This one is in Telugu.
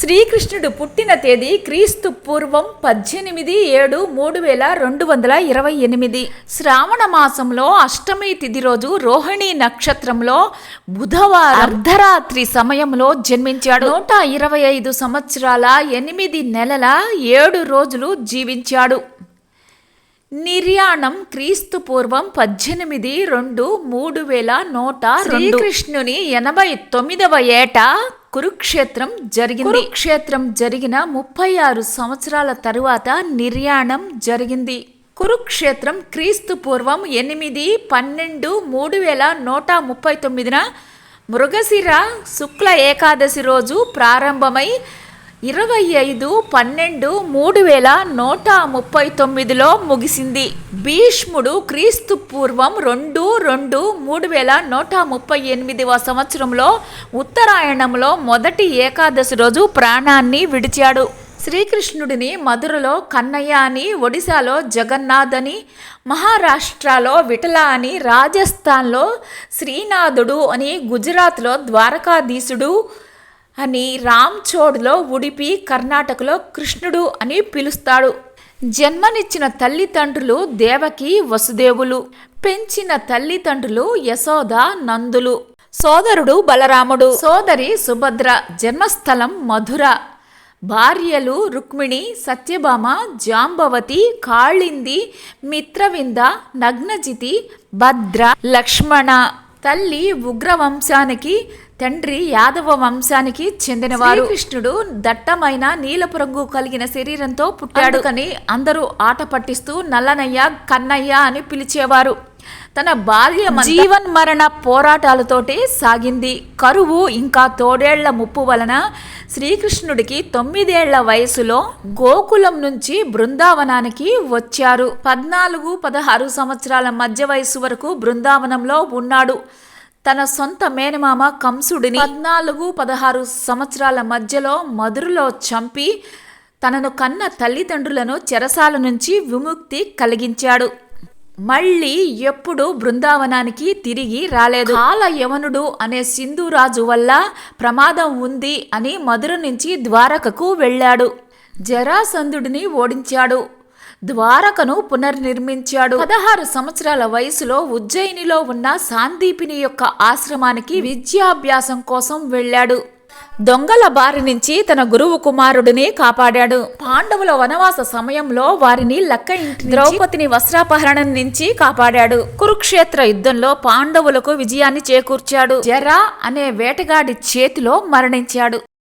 శ్రీకృష్ణుడు పుట్టిన తేదీ క్రీస్తు పూర్వం పద్దెనిమిది ఏడు మూడు వేల రెండు వందల ఇరవై ఎనిమిది. శ్రావణ మాసంలో అష్టమి తిథి రోజు రోహిణి నక్షత్రంలో బుధవారం అర్ధరాత్రి సమయంలో జన్మించాడు. నూట ఇరవై ఐదు సంవత్సరాల ఎనిమిది నెలల ఏడు రోజులు జీవించాడు. నిర్యాణం క్రీస్తు పూర్వం పద్దెనిమిది రెండు మూడు వేల నూట శ్రీకృష్ణుని ఎనభై తొమ్మిదవ ఏట కురుక్షేత్రం జరిగింది. కురుక్షేత్రం జరిగిన ముప్పై ఆరు సంవత్సరాల తరువాత నిర్యాణం జరిగింది. కురుక్షేత్రం క్రీస్తు పూర్వం ఎనిమిది పన్నెండు మూడు వేల నూట ముప్పై తొమ్మిదిన మృగశిర శుక్ల ఏకాదశి రోజు ప్రారంభమై ఇరవై ఐదు పన్నెండు మూడు వేల నూట ముప్పై తొమ్మిదిలో ముగిసింది. భీష్ముడు క్రీస్తు పూర్వం రెండు రెండు మూడు వేల నూట ముప్పై ఎనిమిదివ సంవత్సరంలో ఉత్తరాయణంలో మొదటి ఏకాదశి రోజు ప్రాణాన్ని విడిచాడు. శ్రీకృష్ణుడిని మధురలో కన్నయ్య అని ఒడిశాలో జగన్నాథ్ అని మహారాష్ట్రలో విఠల అని రాజస్థాన్లో శ్రీనాథుడు అని గుజరాత్లో ద్వారకాధీశుడు అని రామ్చోడ్లో ఉడిపి కర్ణాటకలో కృష్ణుడు అని పిలుస్తాడు. జన్మనిచ్చిన తల్లిదండ్రులు దేవకి వసుదేవులు పెంచిన తల్లిదండ్రులు యశోద నందులు. సోదరుడు బలరాముడు సోదరి సుభద్ర జన్మస్థలం మధుర. భార్యలు రుక్మిణి సత్యభామ జాంబవతి కాళింది మిత్రవింద నగ్నజితి భద్ర లక్ష్మణ. తల్లి ఉగ్ర వంశానికి తండ్రి యాదవ వంశానికి చెందినవారు. కృష్ణుడు దట్టమైన నీలపు రంగు కలిగిన శరీరంతో పుట్టాడు కని అందరూ ఆట పట్టిస్తూ నల్లనయ్య కన్నయ్య అని పిలిచేవారు. తన బాల్య జీవన్ మరణ పోరాటాలతోటి సాగింది. కరువు ఇంకా తోడేళ్ళ ముప్పు వలన శ్రీకృష్ణుడికి తొమ్మిదేళ్ళ వయసులో గోకులం నుంచి బృందావనానికి వచ్చారు. పద్నాలుగు పదహారు సంవత్సరాల మధ్య వయసు వరకు బృందావనంలో ఉన్నాడు. తన సొంత మేనమామ కంసుడిని పద్నాలుగు పదహారు సంవత్సరాల మధ్యలో మధురలో చంపి తనను కన్న తల్లిదండ్రులను చెరసాల నుంచి విముక్తి కలిగించాడు. మళ్ళీ ఎప్పుడు బృందావనానికి తిరిగి రాలేదు. కాల యవనుడు అనే సింధురాజు వల్ల ప్రమాదం ఉంది అని మధుర నుంచి ద్వారకకు వెళ్ళాడు. జరాసంధుడిని ఓడించాడు. ద్వారకను పునర్నిర్మించాడు. పదహారు సంవత్సరాల వయసులో ఉజ్జయినిలో ఉన్న సాందీపిని యొక్క ఆశ్రమానికి విద్యాభ్యాసం కోసం వెళ్ళాడు. దొంగల బారి నుంచి తన గురువు కుమారుడిని కాపాడాడు. పాండవుల వనవాస సమయంలో వారిని లక్క ఇంటి ద్రౌపదిని వస్త్రాపహరణం నుంచి కాపాడాడు. కురుక్షేత్ర యుద్ధంలో పాండవులకు విజయాన్ని చేకూర్చాడు. జరా అనే వేటగాడి చేతిలో మరణించాడు.